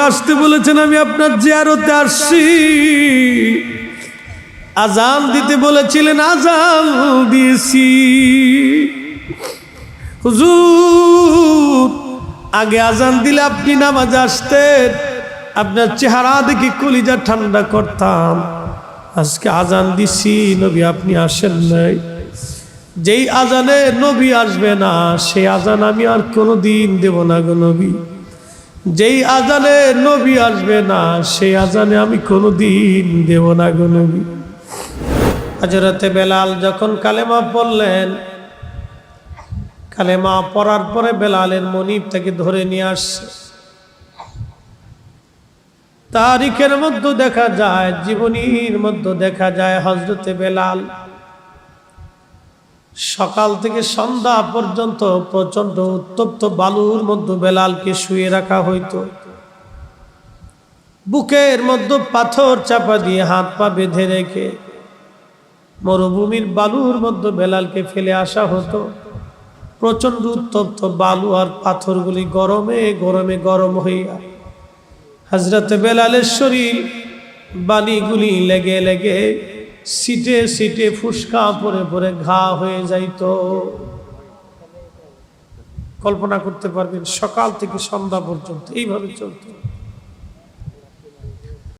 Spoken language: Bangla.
আসতে বলেছেন, আমি আপনার জিয়ারতে আসছি। আজান দিতে বলেছিলেন, আজান দিয়েছি। হুজুর, আগে আজান দিলে আপনি নামাজ আসতেন, আপনার চেহারা দেখি কলিজা ঠান্ডা করতাম। আজকে আজান দিছি, নবী আপনি আসেন নাই। যেই আজানে নবী আসবে না, সেই আজান আমি আর কোনো দিন দেব না গো নবী। যেই আজানে নবী আসবে না, সেই আজানে আমি কোনো দিন দেব না গো নবী। হাজরতে বেলাল যখন কালেমা পড়লেন, কালেমা পড়ার পরে বেলালের মনিব তাকে ধরে নিয়ে আসছে। তারিখের মধ্যে দেখা যায়, জীবনীর মধ্যে দেখা যায় হজরতে বেলাল সকাল থেকে সন্ধ্যা পর্যন্ত প্রচণ্ড উত্তপ্ত বালুর মধ্যে বেলালকে শুয়ে রাখা হইতো। বুকের মধ্যে পাথর চাপা দিয়ে হাত পা বেঁধে রেখে মরুভূমির বালুর মধ্যে বেলালকে ফেলে আসা হতো। প্রচণ্ড উত্তপ্ত বালু আর পাথরগুলি গরমে গরমে গরম হইয়া হাজরতে বেলালের শরীর বালিগুলি লেগে লেগে সিটে সিটে ফুসকা পরে পরে ঘা হয়ে যাইত। কল্পনা করতে পারবেন, সকাল থেকে সন্ধ্যা পর্যন্ত এইভাবে চলতো।